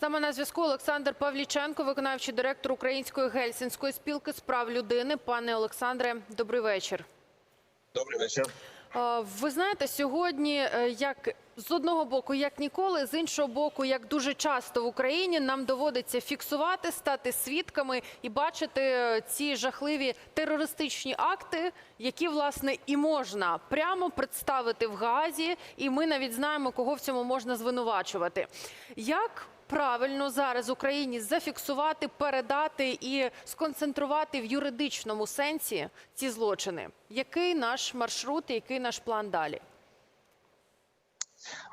З нами на зв'язку Олександр Павліченко, виконавчий директор Української гельсінської спілки з прав людини. Пане Олександре, добрий вечір. Добрий вечір. Ви знаєте, сьогодні, е, як з одного боку, як ніколи, з іншого боку, як дуже часто в Україні нам доводиться фіксувати, стати свідками і бачити е, ці жахливі терористичні акти, які власне і можна прямо представити в Гаазі, і ми навіть знаємо, кого в цьому можна звинувачувати. Як правильно зараз Україні зафіксувати, передати і сконцентрувати в юридичному сенсі ці злочини? Який наш маршрут, який наш план далі?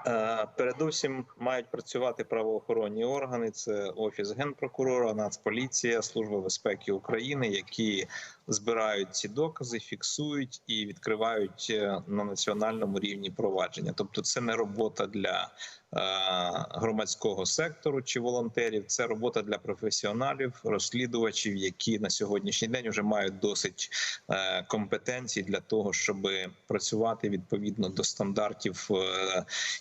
Е, Передусім мають працювати правоохоронні органи. Це офіс генпрокурора, Нацполіція, Служба безпеки України, які збирають ці докази, фіксують і відкривають е, на національному рівні провадження. Тобто, це не робота для е, громадського сектору чи волонтерів, це робота для професіоналів, розслідувачів, які на сьогоднішній день вже мають досить компетенцій для того, щоб працювати відповідно до стандартів,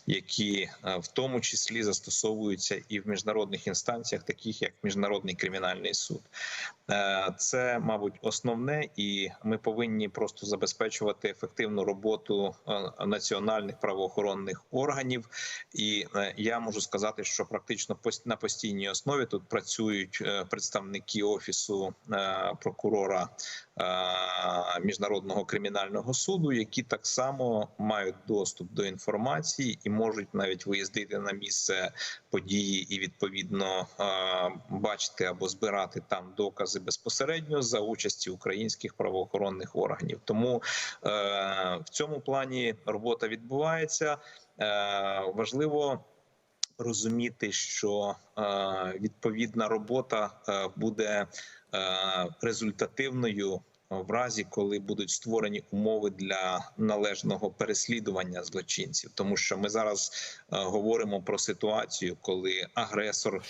які е, в тому числі застосовуються і в міжнародних інстанціях, таких як міжнародний кримінальний суд. Е, Це, мабуть, основне, і ми повинні просто забезпечувати ефективну роботу е, національних правоохоронних органів. І я можу сказати, що практично на постійній основі тут працюють представники офісу прокурора міжнародного кримінального суду, які так само мають доступ до інформації і можуть навіть виїздити на місце події і відповідно бачити або збирати там докази безпосередньо за участі українських правоохоронних органів. Тому е, в цьому плані робота відбувається. Е, Важливо розуміти, що е, відповідна робота буде результативною в разі, коли будуть створені умови для належного переслідування злочинців, тому що ми зараз е, говоримо про ситуацію, коли агресор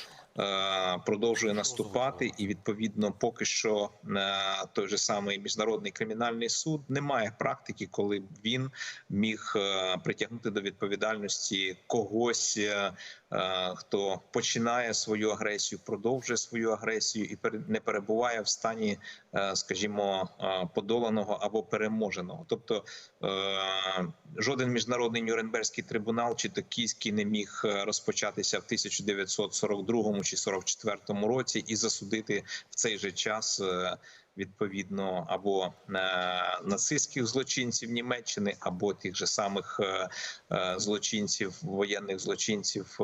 продовжує наступати, і відповідно, поки що е, той же самий міжнародний кримінальний суд не має практики, коли б він міг е, притягнути до відповідальності когось, е, е, хто починає свою агресію, продовжує свою агресію і не перебуває в стані, е, скажімо, е, подоланого або переможеного. Тобто е, жоден міжнародний Нюрнберзький трибунал чи то токійський не міг е, розпочатися в 1942 чи 44 році і засудити в цей же час. е, Відповідно, або е, нацистських злочинців Німеччини, або тих же самих е, злочинців, воєнних злочинців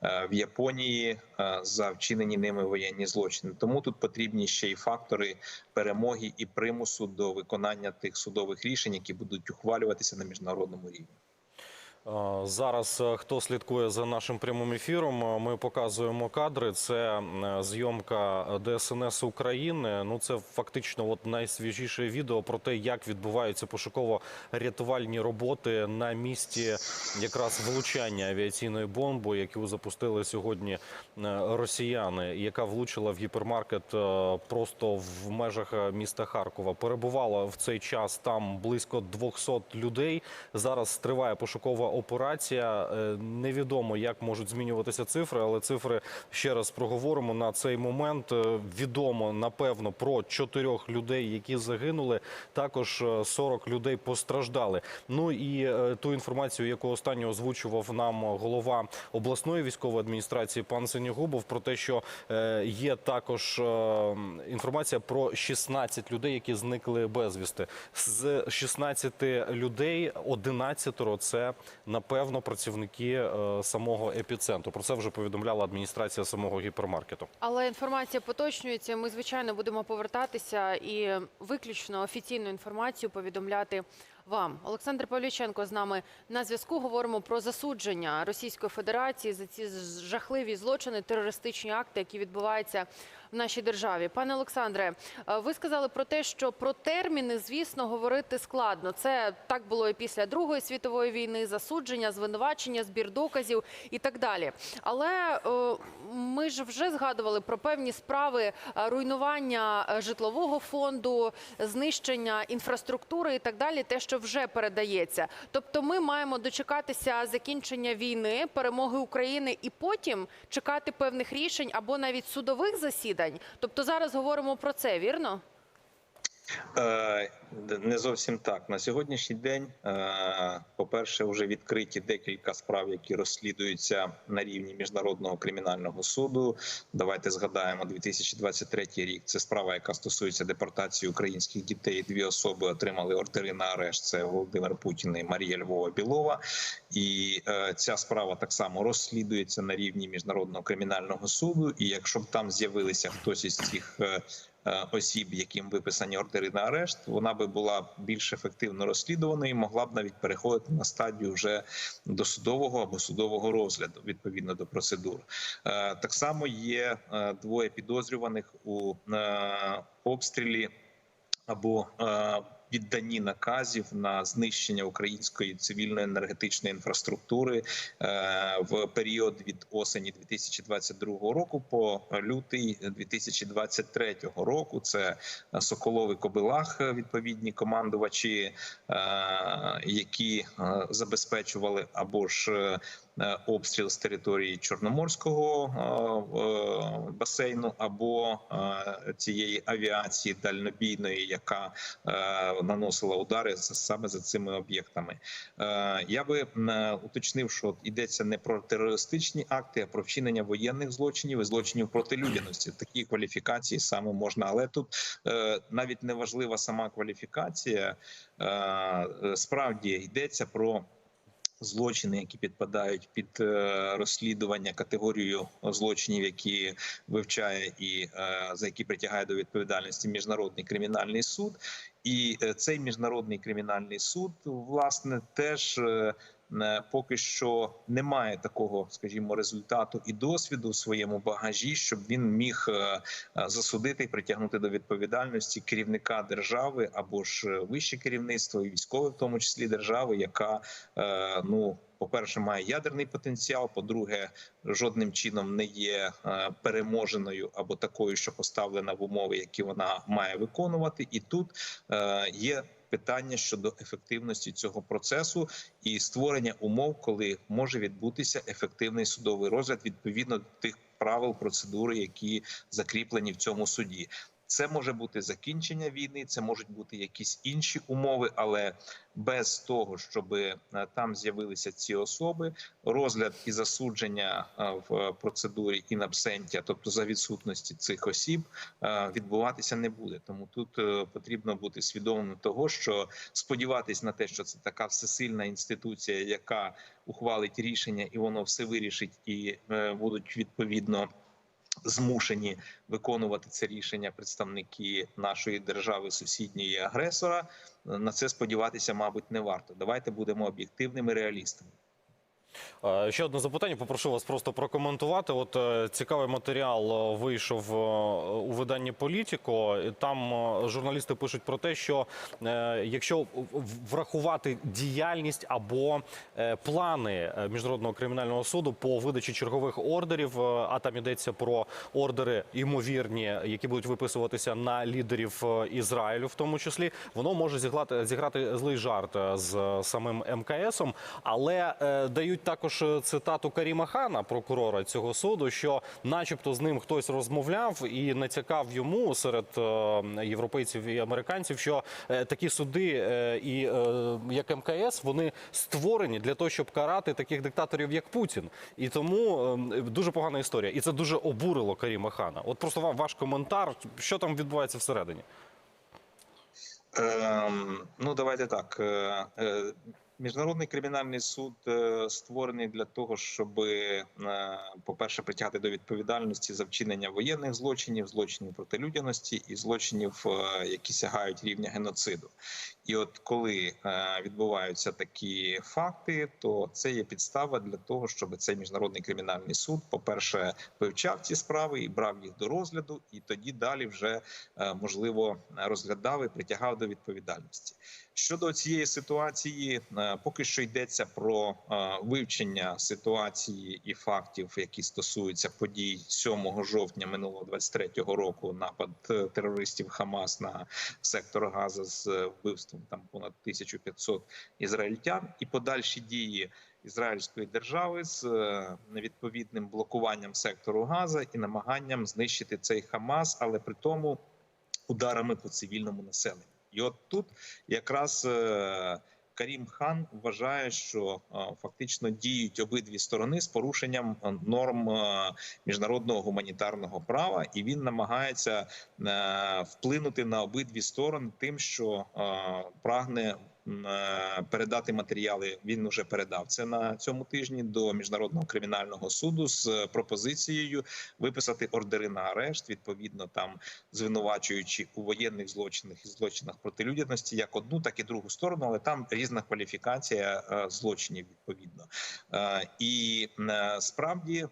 в Японії за вчинені ними воєнні злочини. Тому тут потрібні ще й фактори перемоги і примусу до виконання тих судових рішень, які будуть ухвалюватися на міжнародному рівні. Е, Зараз е, хто слідкує за нашим прямим ефіром, е, ми показуємо кадри. Це зйомка ДСНС України. Ну це фактично от найсвіжіше відео про те, як відбуваються пошуково-рятувальні роботи на місці якраз влучання авіаційної бомби, яку запустили сьогодні росіяни, яка влучила в гіпермаркет просто в межах міста Харкова. Перебувало в цей час там близько 200 людей. Зараз триває пошукова операція. Е, Невідомо, як можуть змінюватися цифри, але цифри ще раз проговоримо на цей момент. Е, Відомо напевно про чотирьох людей, які загинули. Також е, 40 людей постраждали. Ну і е, ту інформацію, яку останньо озвучував нам голова обласної військової адміністрації пан Синігубов, про те, що е, є також е, інформація про 16 людей, які зникли безвісти. З 16 людей 11 – це напевно працівники е, самого епіцентру. Про це вже повідомляла адміністрація самого гіпермаркету. Але інформація поточнюється. Ми звичайно будемо повертатися і виключно офіційну інформацію повідомляти вам. Олександр Павліченко з нами на зв'язку. Говоримо про засудження Російської Федерації за ці жахливі злочини, терористичні акти, які відбуваються в нашій державі. Пане Олександре, е, ви сказали про те, що про терміни, звісно, говорити складно. Це так було і після Другої світової війни, засудження, звинувачення, збір доказів і так далі. Але е, ми ж вже згадували про певні справи е, руйнування житлового фонду, знищення інфраструктури і так далі, те, що вже передається. Тобто, ми маємо дочекатися закінчення війни, перемоги України і потім чекати певних рішень або навіть судових засідань. Тобто зараз говоримо про це, вірно? Е, Не зовсім так. На сьогоднішній день, е, по-перше, вже відкриті декілька справ, які розслідуються на рівні міжнародного кримінального суду. Давайте згадаємо 2023 рік. Це справа, яка стосується депортації українських дітей. Дві особи отримали ордери на арешт. Це Володимир Путін і Марія Львова Білова. І е, ця справа так само розслідується на рівні міжнародного кримінального суду. І якщо б там з'явилися хтось із цих е, е, осіб, яким виписані ордери на арешт, вона би була більш ефективно розслідувана і могла б навіть переходити на стадію вже досудового або судового розгляду відповідно до процедур. Так само є двоє підозрюваних у обстрілі або відданні наказів на знищення української цивільної енергетичної інфраструктури е, в період від осені 2022 року по лютий 2023 року. Це Соколовий Кобилах, відповідні командувачі, е, які е, забезпечували або ж обстріл з території Чорноморського е, е, басейну, або е, цієї авіації дальнобійної, яка е, наносила удари саме за цими об'єктами. Е, Я би е, уточнив, що йдеться не про терористичні акти, а про вчинення воєнних злочинів і злочинів проти людяності. Такі кваліфікації саме можна, але тут е, навіть не важлива сама кваліфікація. Е, Справді йдеться про злочини, які підпадають під е, розслідування категорію злочинів, які вивчає і е, за які притягає до відповідальності міжнародний кримінальний суд. І е, цей міжнародний кримінальний суд, власне, теж. Е, Поки що немає такого, скажімо, результату і досвіду в своєму багажі, щоб він міг е, е, засудити і притягнути до відповідальності керівника держави або ж вище керівництво, і військове, в тому числі держави, яка ну. По-перше, має ядерний потенціал. По-друге, жодним чином не є переможеною або такою, що поставлена в умови, які вона має виконувати. І тут є питання щодо ефективності цього процесу і створення умов, коли може відбутися ефективний судовий розгляд відповідно до тих правил процедури, які закріплені в цьому суді. Це може бути закінчення війни, це можуть бути якісь інші умови, але без того, щоб е, там з'явилися ці особи, розгляд і засудження е, в процедурі in absentia, тобто за відсутності цих осіб, е, відбуватися не буде. Тому тут потрібно бути свідомим того, що сподіватись на те, що це така всесильна інституція, яка ухвалить рішення, і воно все вирішить, і будуть відповідно змушені виконувати це рішення представники нашої держави сусідньої агресора. На це сподіватися, мабуть, не варто. Давайте будемо об'єктивними реалістами. Е, Ще одне запитання. Попрошу вас просто прокоментувати. От е, цікавий матеріал е, вийшов у виданні Політіко. Там журналісти пишуть про те, що якщо врахувати діяльність або плани міжнародного кримінального суду по видачі чергових ордерів, а там йдеться про ордери ймовірні, які будуть виписуватися на лідерів Ізраїлю, в тому числі, воно може зіграти зіграти злий жарт з самим МКСом, але дають також е, цитату Каріма Хана, прокурора цього суду, що, начебто, з ним хтось розмовляв і натякав йому серед е, європейців і американців, що е, такі суди і як МКС вони створені для того, щоб карати таких диктаторів, як Путін. І тому е, дуже погана історія, і це дуже обурило Каріма Хана. От просто ваш коментар, що там відбувається всередині. Ем, ну, давайте так. Міжнародний кримінальний суд е, створений для того, щоб, е, по-перше, притягти до відповідальності за вчинення воєнних злочинів, злочинів проти людяності і злочинів, е, які сягають рівня геноциду. І от коли е, відбуваються такі факти, то це є підстава для того, щоб цей міжнародний кримінальний суд, по-перше, вивчав ці справи і брав їх до розгляду, і тоді далі вже е, можливо розглядав і притягав до відповідальності. Щодо цієї ситуації, е, поки що йдеться про вивчення ситуації і фактів, які стосуються подій 7 жовтня минулого 23-го року. Напад терористів Хамас на сектор Газа з вбивством там понад 1500 ізраїльтян і подальші дії. Ізраїльської держави з е, невідповідним блокуванням сектору Газа і намаганням знищити цей Хамас, але при тому ударами по цивільному населенню. І от тут якраз е, Карім Хан вважає, що фактично діють обидві сторони з порушенням норм міжнародного гуманітарного права, і він намагається е, вплинути на обидві сторони тим, що прагне передати матеріали. Він вже передав це на цьому тижні до міжнародного кримінального суду з е, пропозицією виписати ордери на арешт, відповідно там звинувачуючи у воєнних злочинах і злочинах проти людяності як одну, так і другу сторону, але там різна кваліфікація е, злочинів відповідно. Е, І е, справді.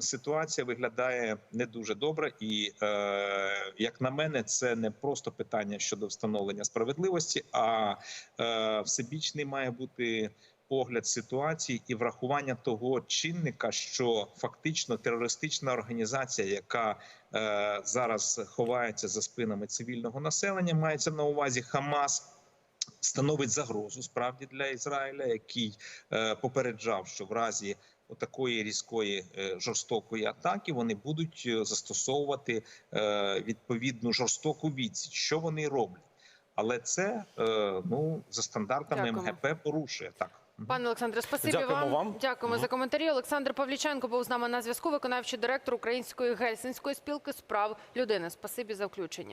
Ситуація виглядає не дуже добре, і е, як на мене, це не просто питання щодо встановлення справедливості, а е, всебічний має бути погляд ситуації і врахування того чинника, що фактично терористична організація, яка е, зараз ховається за спинами цивільного населення, мається на увазі Хамас. Становить загрозу справді для Ізраїля, який е, попереджав, що в разі такої різкої е, жорстокої атаки вони будуть е, застосовувати е, відповідну жорстоку відсіч. Що вони роблять? Але це ну за стандартами Дякуємо. МГП порушує так. Пане Олександре, спасибі Дякуємо вам. вам. Дякуємо Мгм. за коментарі. Олександр Павліченко був з нами на зв'язку, виконавчий директор Української гельсінської спілки з прав людини. Спасибі за включення.